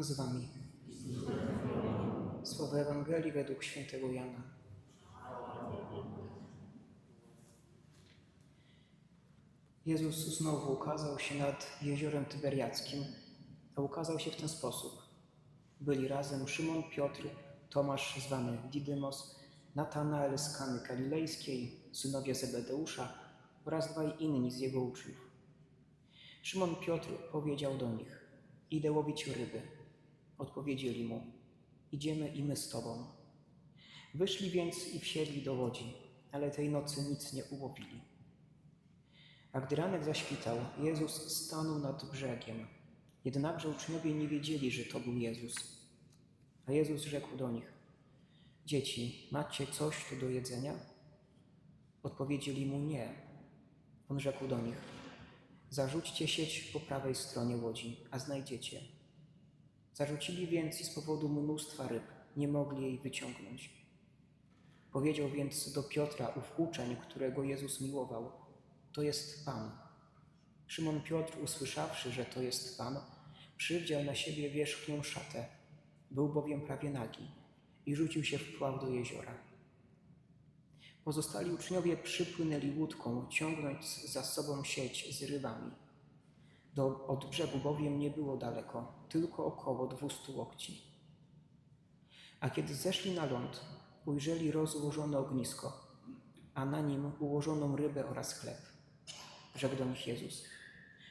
Z wami. Słowo Ewangelii według świętego Jana. Jezus znowu ukazał się nad jeziorem Tyberiackim, a ukazał się w ten sposób. Byli razem Szymon, Piotr, Tomasz zwany Didymos, Natanael z Kany Galilejskiej, synowie Zebedeusza oraz dwaj inni z jego uczniów. Szymon Piotr powiedział do nich, idę łowić ryby. Odpowiedzieli mu, idziemy i my z tobą. Wyszli więc i wsiedli do łodzi, ale tej nocy nic nie ułowili. A gdy ranek zaświtał, Jezus stanął nad brzegiem. Jednakże uczniowie nie wiedzieli, że to był Jezus. A Jezus rzekł do nich, dzieci, macie coś tu do jedzenia? Odpowiedzieli mu nie. On rzekł do nich, zarzućcie sieć po prawej stronie łodzi, a znajdziecie. Zarzucili więc i z powodu mnóstwa ryb nie mogli jej wyciągnąć. Powiedział więc do Piotra ów uczeń, którego Jezus miłował, to jest Pan. Szymon Piotr, usłyszawszy, że to jest Pan, przywdział na siebie wierzchnią szatę, był bowiem prawie nagi i rzucił się w pław do jeziora. Pozostali uczniowie przypłynęli łódką, ciągnąc za sobą sieć z rybami. Do, od brzegu bowiem nie było daleko, tylko około dwustu łokci. A kiedy zeszli na ląd, ujrzeli rozłożone ognisko, a na nim ułożoną rybę oraz chleb. Rzekł do nich Jezus,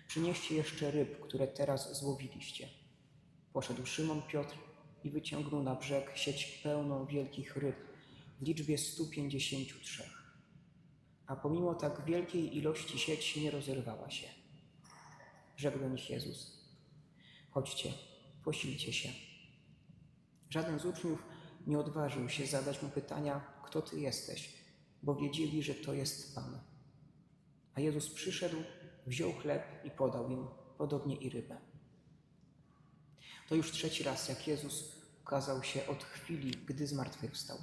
przynieście jeszcze ryb, które teraz złowiliście. Poszedł Szymon Piotr i wyciągnął na brzeg sieć pełną wielkich ryb w liczbie 153. A pomimo tak wielkiej ilości sieć nie rozerwała się. Rzekł do nich Jezus, chodźcie, posilcie się. Żaden z uczniów nie odważył się zadać mu pytania, kto ty jesteś, bo wiedzieli, że to jest Pan. A Jezus przyszedł, wziął chleb i podał im, podobnie i rybę. To już trzeci raz, jak Jezus ukazał się od chwili, gdy zmartwychwstał.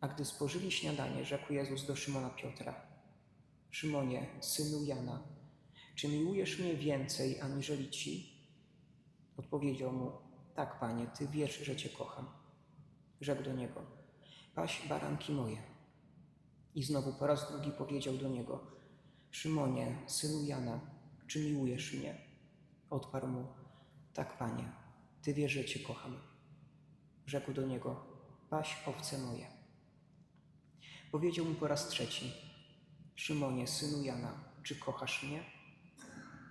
A gdy spożyli śniadanie, rzekł Jezus do Szymona Piotra: Szymonie, synu Jana, czy miłujesz mnie więcej aniżeli ci? Odpowiedział mu: Tak, panie, ty wiesz, że cię kocham. Rzekł do niego: Paś baranki moje. I znowu po raz drugi powiedział do niego: Szymonie, synu Jana, czy miłujesz mnie? Odparł mu: Tak, panie, ty wiesz, że cię kocham. Rzekł do niego: Paś owce moje. Powiedział mu po raz trzeci: Szymonie, synu Jana, czy kochasz mnie?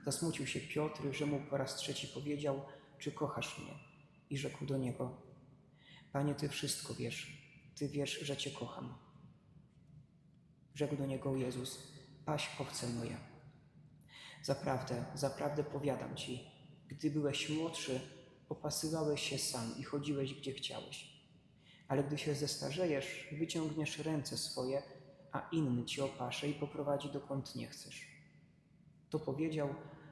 Zasmucił się Piotr, że mu po raz trzeci powiedział: Czy kochasz mnie? I rzekł do niego: Panie, ty wszystko wiesz, ty wiesz, że cię kocham. Rzekł do niego Jezus: Paś owce moje. Zaprawdę, zaprawdę powiadam ci, gdy byłeś młodszy, opasywałeś się sam i chodziłeś gdzie chciałeś. Ale gdy się zestarzejesz, wyciągniesz ręce swoje, a inny ci opasze i poprowadzi dokąd nie chcesz. To powiedział,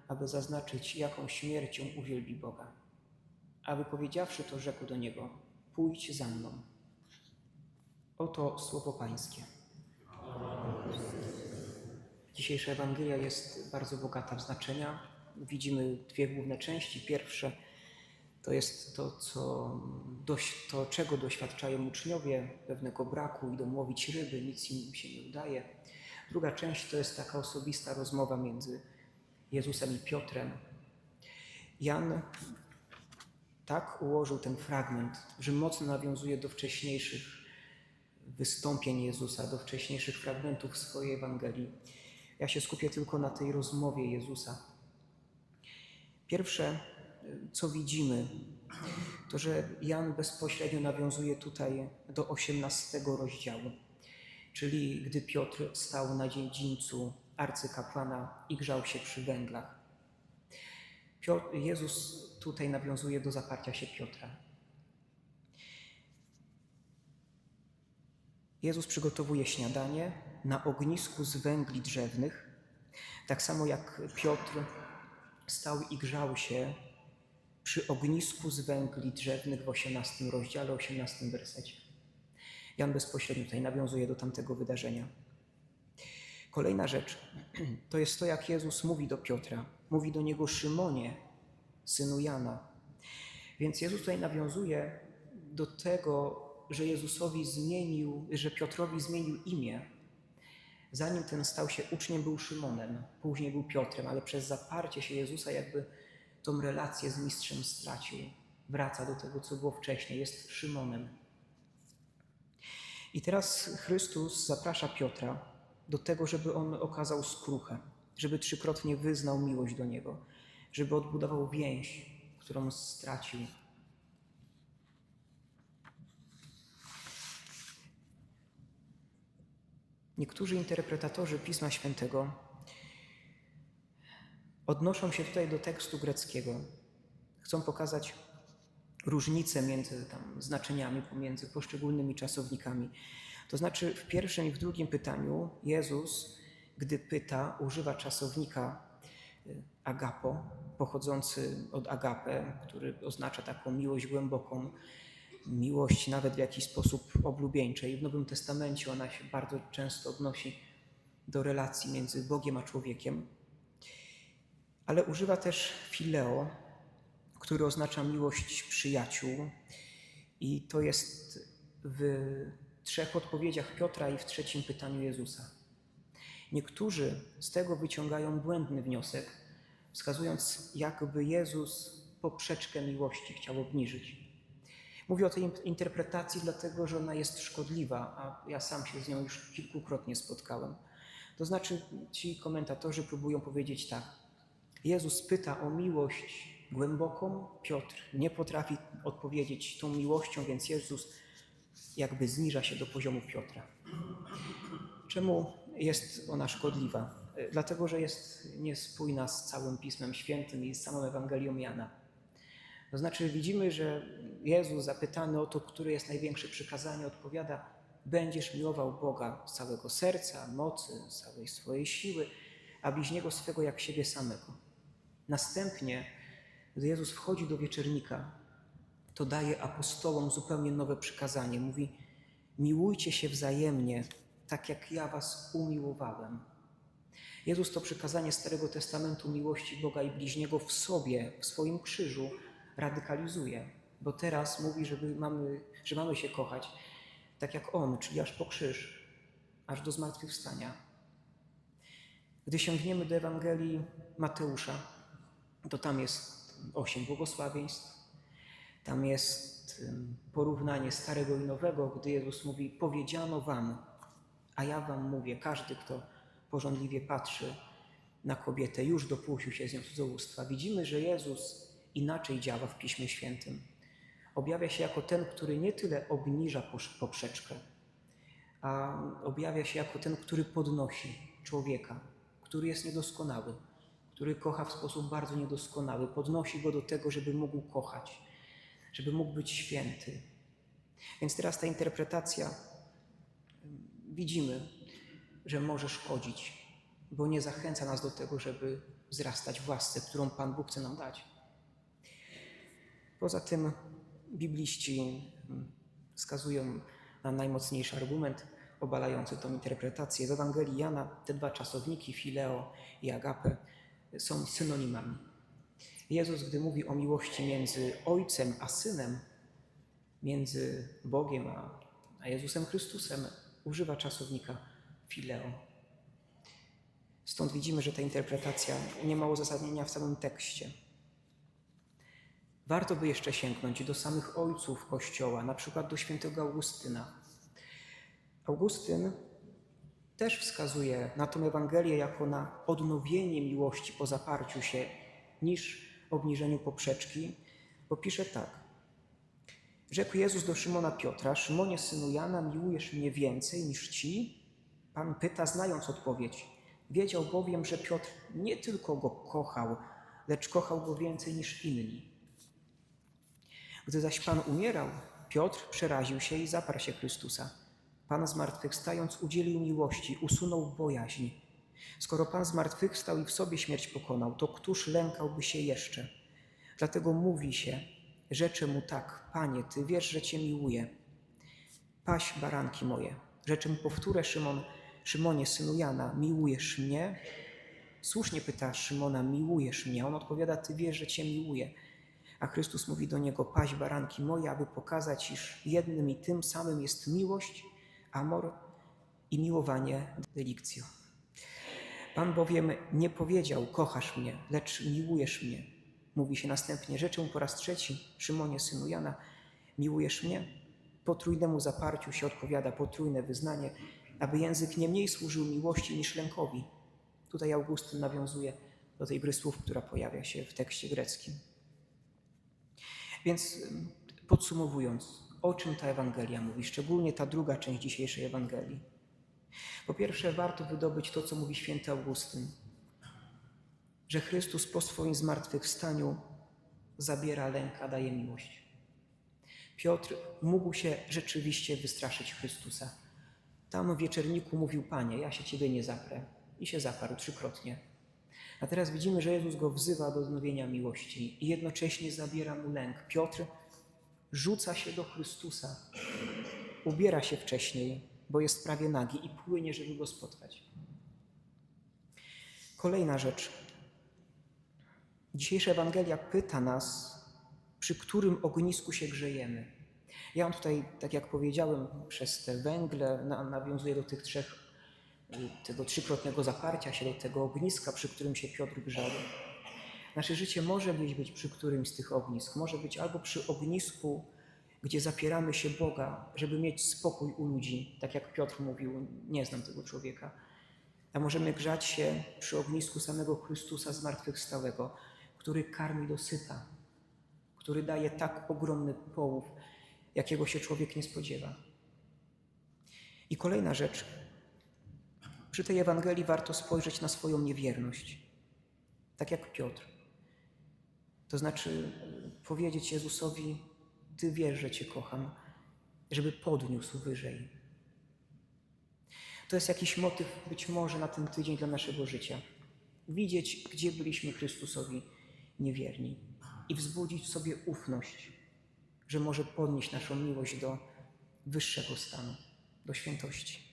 aby zaznaczyć, jaką śmiercią uwielbi Boga. A wypowiedziawszy to, rzekł do niego: Pójdź za mną. Oto słowo Pańskie. Dzisiejsza Ewangelia jest bardzo bogata w znaczenia. Widzimy dwie główne części. Pierwsze to jest to, co, to czego doświadczają uczniowie, pewnego braku, idą łowić ryby, nic im się nie udaje. Druga część to jest taka osobista rozmowa między Jezusem i Piotrem. Jan tak ułożył ten fragment, że mocno nawiązuje do wcześniejszych wystąpień Jezusa, do wcześniejszych fragmentów swojej Ewangelii. Ja się skupię tylko na tej rozmowie Jezusa. Pierwsze, co widzimy, to że Jan bezpośrednio nawiązuje tutaj do 18 rozdziału, czyli gdy Piotr stał na dziedzińcu arcykapłana i grzał się przy węglach. Piotr, Jezus tutaj nawiązuje do zaparcia się Piotra. Jezus przygotowuje śniadanie na ognisku z węgli drzewnych, tak samo jak Piotr stał i grzał się przy ognisku z węgli drzewnych w 18 rozdziale, 18 wersecie. Jan bezpośrednio tutaj nawiązuje do tamtego wydarzenia. Kolejna rzecz to jest to, jak Jezus mówi do Piotra. Mówi do niego Szymonie, synu Jana. Więc Jezus tutaj nawiązuje do tego, że Jezusowi zmienił, że Piotrowi zmienił imię. Zanim ten stał się uczniem, był Szymonem, później był Piotrem, ale przez zaparcie się Jezusa jakby tą relację z mistrzem stracił. Wraca do tego, co było wcześniej, jest Szymonem. I teraz Chrystus zaprasza Piotra do tego, żeby on okazał skruchę, żeby trzykrotnie wyznał miłość do niego, żeby odbudował więź, którą stracił. Niektórzy interpretatorzy Pisma Świętego odnoszą się tutaj do tekstu greckiego. Chcą pokazać różnicę między tam, znaczeniami pomiędzy poszczególnymi czasownikami. To znaczy, w pierwszym i w drugim pytaniu Jezus, gdy pyta, używa czasownika y, agapo, pochodzący od agape, który oznacza taką miłość głęboką, miłość nawet w jakiś sposób oblubieńczej. W Nowym Testamencie ona się bardzo często odnosi do relacji między Bogiem a człowiekiem. Ale używa też fileo, który oznacza miłość przyjaciół. I to jest w trzech odpowiedziach Piotra i w trzecim pytaniu Jezusa. Niektórzy z tego wyciągają błędny wniosek, wskazując, jakby Jezus poprzeczkę miłości chciał obniżyć. Mówię o tej interpretacji, dlatego że ona jest szkodliwa, a ja sam się z nią już kilkukrotnie spotkałem. To znaczy, ci komentatorzy próbują powiedzieć tak. Jezus pyta o miłość głęboką, Piotr nie potrafi odpowiedzieć tą miłością, więc Jezus jakby zniża się do poziomu Piotra. Czemu jest ona szkodliwa? Dlatego, że jest niespójna z całym Pismem Świętym i z samą Ewangelią Jana. To znaczy widzimy, że Jezus zapytany o to, które jest największe przykazanie, odpowiada: Będziesz miłował Boga z całego serca, mocy, z całej swojej siły, a bliźniego swego jak siebie samego. Następnie, gdy Jezus wchodzi do wieczernika, to daje apostołom zupełnie nowe przykazanie. Mówi: Miłujcie się wzajemnie, tak jak ja was umiłowałem. Jezus to przykazanie Starego Testamentu miłości Boga i bliźniego w sobie, w swoim krzyżu radykalizuje, bo teraz mówi, żeby mamy, że mamy się kochać tak jak On, czyli aż po krzyż, aż do zmartwychwstania. Gdy sięgniemy do Ewangelii Mateusza, to tam jest osiem błogosławieństw, tam jest porównanie Starego i Nowego, gdy Jezus mówi: Powiedziano wam, a ja wam mówię, każdy, kto porządliwie patrzy na kobietę, już dopuścił się z nią cudzołóstwa. Widzimy, że Jezus inaczej działa w Piśmie Świętym. Objawia się jako ten, który nie tyle obniża poprzeczkę, a objawia się jako ten, który podnosi człowieka, który jest niedoskonały, który kocha w sposób bardzo niedoskonały, podnosi go do tego, żeby mógł kochać, żeby mógł być święty. Więc teraz ta interpretacja widzimy, że może szkodzić, bo nie zachęca nas do tego, żeby wzrastać w łasce, którą Pan Bóg chce nam dać. Poza tym bibliści wskazują na najmocniejszy argument obalający tą interpretację. W Ewangelii Jana te dwa czasowniki, fileo i agape, są synonimami. Jezus, gdy mówi o miłości między Ojcem a Synem, między Bogiem a, a Jezusem Chrystusem, używa czasownika fileo. Stąd widzimy, że ta interpretacja nie ma uzasadnienia w samym tekście. Warto by jeszcze sięgnąć do samych ojców Kościoła, na przykład do świętego Augustyna. Augustyn też wskazuje na tę Ewangelię jako na odnowienie miłości po zaparciu się niż obniżeniu poprzeczki, bo pisze tak. Rzekł Jezus do Szymona Piotra, Szymonie, synu Jana, miłujesz mnie więcej niż ci? Pan pyta, znając odpowiedź. Wiedział bowiem, że Piotr nie tylko go kochał, lecz kochał go więcej niż inni. Gdy zaś Pan umierał, Piotr przeraził się i zaparł się Chrystusa. Pan zmartwychwstając udzielił miłości, usunął bojaźń. Skoro Pan zmartwychwstał i w sobie śmierć pokonał, to któż lękałby się jeszcze? Dlatego mówi się, rzeczę mu tak, Panie, Ty wiesz, że Cię miłuję. Paś baranki moje. Rzeczę mu powtórę, Szymon, Szymonie, synu Jana, miłujesz mnie? Słusznie pyta Szymona, miłujesz mnie? On odpowiada, Ty wiesz, że Cię miłuję. A Chrystus mówi do niego: Paź baranki moje, aby pokazać, iż jednym i tym samym jest miłość, amor i miłowanie delictio. Pan bowiem nie powiedział: Kochasz mnie, lecz miłujesz mnie. Mówi się następnie: Rzeczę po raz trzeci, Szymonie, synu Jana, miłujesz mnie? Potrójnemu zaparciu się odpowiada potrójne wyznanie, aby język nie mniej służył miłości niż lękowi. Tutaj Augustyn nawiązuje do tej gry słów, która pojawia się w tekście greckim. Więc podsumowując, o czym ta Ewangelia mówi, szczególnie ta druga część dzisiejszej Ewangelii. Po pierwsze, warto wydobyć to, co mówi święty Augustyn, że Chrystus po swoim zmartwychwstaniu zabiera lęk, a daje miłość. Piotr mógł się rzeczywiście wystraszyć Chrystusa. Tam w wieczerniku mówił: Panie, ja się Ciebie nie zaprę. I się zaparł trzykrotnie. A teraz widzimy, że Jezus go wzywa do odnowienia miłości i jednocześnie zabiera mu lęk. Piotr rzuca się do Chrystusa, ubiera się wcześniej, bo jest prawie nagi i płynie, żeby go spotkać. Kolejna rzecz. Dzisiejsza Ewangelia pyta nas, przy którym ognisku się grzejemy. Ja mam tutaj, tak jak powiedziałem, przez te węgle na, nawiązuję do tych trzech, y, tego trzykrotnego zaparcia się, do tego ogniska, przy którym się Piotr grzał. Nasze życie może być, być przy którymś z tych ognisk. Może być albo przy ognisku, gdzie zapieramy się Boga, żeby mieć spokój u ludzi, tak jak Piotr mówił, nie znam tego człowieka. A możemy grzać się przy ognisku samego Chrystusa zmartwychwstałego, który karmi dosyta, który daje tak ogromny połów, jakiego się człowiek nie spodziewa. I kolejna rzecz. Przy tej Ewangelii warto spojrzeć na swoją niewierność, tak jak Piotr. To znaczy powiedzieć Jezusowi: Ty wiesz, że Cię kocham, żeby podniósł wyżej. To jest jakiś motyw być może na ten tydzień dla naszego życia. Widzieć, gdzie byliśmy Chrystusowi niewierni i wzbudzić w sobie ufność, że może podnieść naszą miłość do wyższego stanu, do świętości.